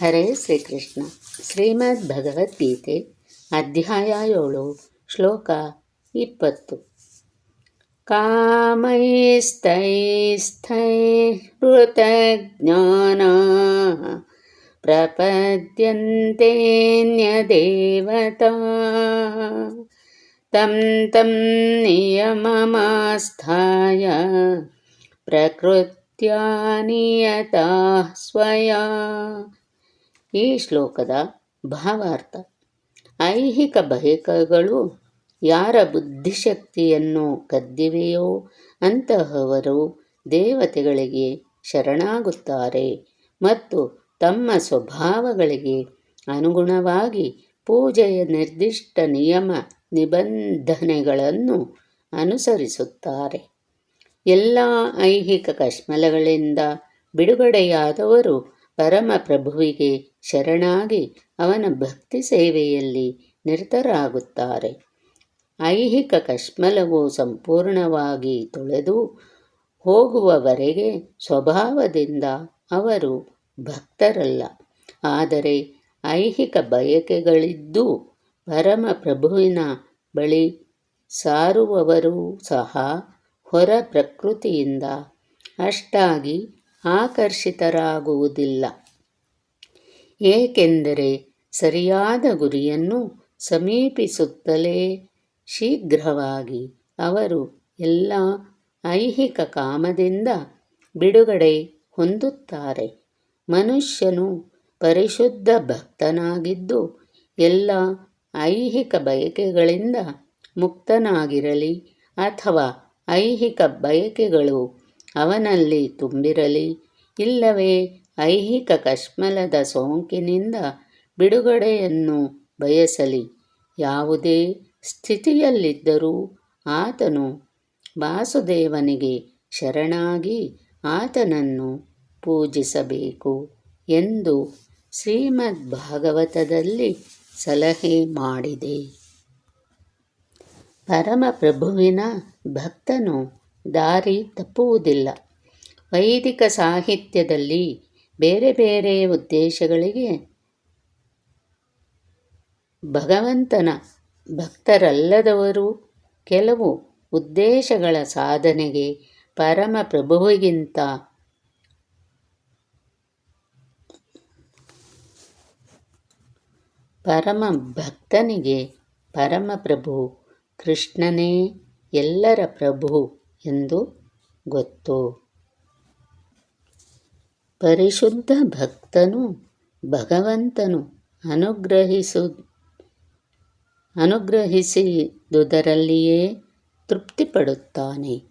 ಹರೇ ಶ್ರೀಕೃಷ್ಣ ಶ್ರೀಮದ್ ಭಗವದ್ಗೀತೆ ಅಧ್ಯಾಯ ಏಳು ಶ್ಲೋಕ ಇಪ್ಪತ್ತು ಕಾಮೈಸ್ತೈಸ್ಥೈಹೃತಜ್ಞಾನ ಪ್ರಪದ್ಯಂತೆನ್ಯದೇವತಾ तं तं नियममास्थाय ಪ್ರಕೃತ್ಯ ನಿಯತಾ ಸ್ವಯಾ ಈ ಶ್ಲೋಕದ ಭಾವಾರ್ಥ. ಐಹಿಕ ಬಹಿಕಗಳು ಯಾರ ಬುದ್ಧಿಶಕ್ತಿಯನ್ನು ಕದ್ದಿವೆಯೋ ಅಂತಹವರು ದೇವತೆಗಳಿಗೆ ಶರಣಾಗುತ್ತಾರೆ ಮತ್ತು ತಮ್ಮ ಸ್ವಭಾವಗಳಿಗೆ ಅನುಗುಣವಾಗಿ ಪೂಜೆಯ ನಿರ್ದಿಷ್ಟ ನಿಯಮ ನಿಬಂಧನೆಗಳನ್ನು ಅನುಸರಿಸುತ್ತಾರೆ. ಎಲ್ಲ ಐಹಿಕ ಕಶ್ಮಲಗಳಿಂದ ಬಿಡುಗಡೆಯಾದವರು ಪರಮಪ್ರಭುವಿಗೆ ಶರಣಾಗಿ ಅವನ ಭಕ್ತಿ ಸೇವೆಯಲ್ಲಿ ನಿರತರಾಗುತ್ತಾರೆ. ಐಹಿಕ ಕಶ್ಮಲವು ಸಂಪೂರ್ಣವಾಗಿ ತೊಳೆದು ಹೋಗುವವರೆಗೆ ಸ್ವಭಾವದಿಂದ ಅವರು ಭಕ್ತರಲ್ಲ. ಆದರೆ ಐಹಿಕ ಬಯಕೆಗಳಿದ್ದು ಪರಮಪ್ರಭುವಿನ ಬಳಿ ಸಾರುವವರೂ ಸಹ ಹೊರ ಪ್ರಕೃತಿಯಿಂದ ಅಷ್ಟಾಗಿ ಆಕರ್ಷಿತರಾಗುವುದಿಲ್ಲ. ಏಕೆಂದರೆ ಸರಿಯಾದ ಗುರಿಯನ್ನು ಸಮೀಪಿಸುತ್ತಲೇ ಶೀಘ್ರವಾಗಿ ಅವರು ಎಲ್ಲ ಐಹಿಕ ಕಾಮದಿಂದ ಬಿಡುಗಡೆ ಹೊಂದುತ್ತಾರೆ. ಮನುಷ್ಯನು ಪರಿಶುದ್ಧ ಭಕ್ತನಾಗಿದ್ದು ಎಲ್ಲ ಐಹಿಕ ಬಯಕೆಗಳಿಂದ ಮುಕ್ತನಾಗಿರಲಿ ಅಥವಾ ಐಹಿಕ ಬಯಕೆಗಳು ಅವನಲ್ಲಿ ತುಂಬಿರಲಿ. ಇಲ್ಲವೇ, ಐಹಿಕ ಕಶ್ಮಲದ ಸೋಂಕಿನಿಂದ ಬಿಡುಗಡೆಯನ್ನು ಬಯಸಲಿ. ಯಾವುದೇ ಸ್ಥಿತಿಯಲ್ಲಿದ್ದರೂ ಆತನು ವಾಸುದೇವನಿಗೆ ಶರಣಾಗಿ ಆತನನ್ನು ಪೂಜಿಸಬೇಕು ಎಂದು ಶ್ರೀಮದ್ ಭಾಗವತದಲ್ಲಿ ಸಲಹೆ ಮಾಡಿದೆ. ಪರಮಪ್ರಭುವಿನ ಭಕ್ತನು ದಾರಿ ತಪ್ಪುವುದಿಲ್ಲ. ವೈದಿಕ ಸಾಹಿತ್ಯದಲ್ಲಿ ಬೇರೆ ಬೇರೆ ಉದ್ದೇಶಗಳಿಗೆ ಭಗವಂತನ ಭಕ್ತರಲ್ಲದವರು ಕೆಲವು ಉದ್ದೇಶಗಳ ಸಾಧನೆಗೆ ಪರಮ ಪ್ರಭುವಿಗಿಂತ ಪರಮ ಭಕ್ತನಿಗೆ ಪರಮಪ್ರಭು ಕೃಷ್ಣನೇ ಎಲ್ಲರ ಪ್ರಭು. ಎಂದು ಗೊತ್ತು. ಪರಿಶುದ್ಧ ಭಕ್ತನು ಭಗವಂತನು ಅನುಗ್ರಹಿಸು ಅನುಗ್ರಹಿಸಿದುದರಲ್ಲಿಯೇ ತೃಪ್ತಿಪಡುತ್ತಾನೆ.